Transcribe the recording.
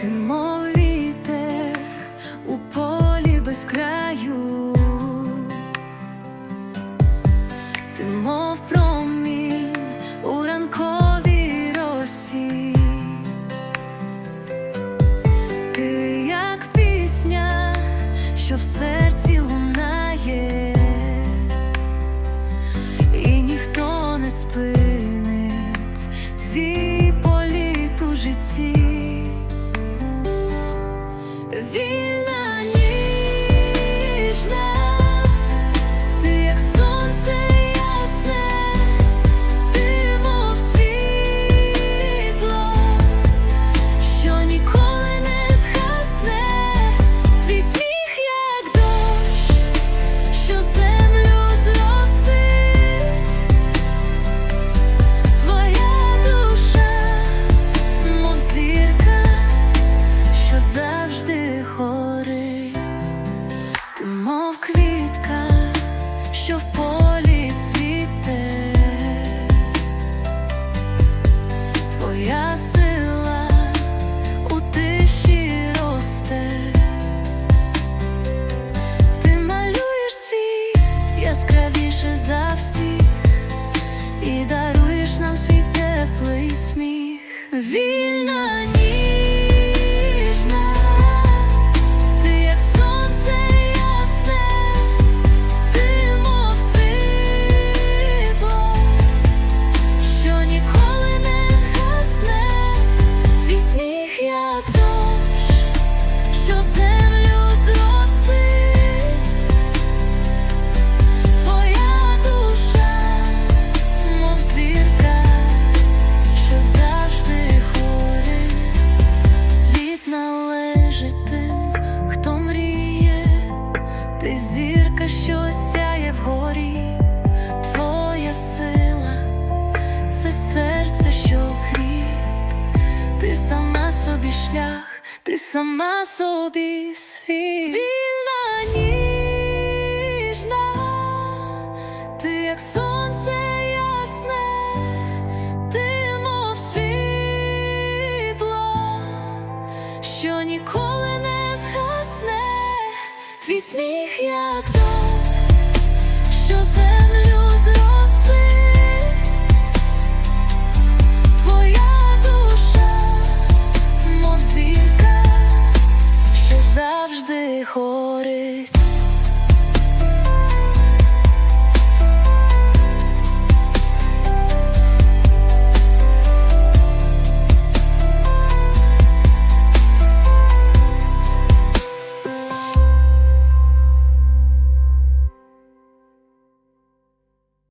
Ти мов вітер у полі без краю, ти мов промінь у ранковій росі, ти як пісня, що в серці лунає, і ніхто не спинить твій політ у житті вільна вільна. ти сама собі шлях, ти сама собі світ Вільна ніжна, ти як сонце ясне, ти мов світло, що ніколи не згасне, твій сміх як дощ, що землю.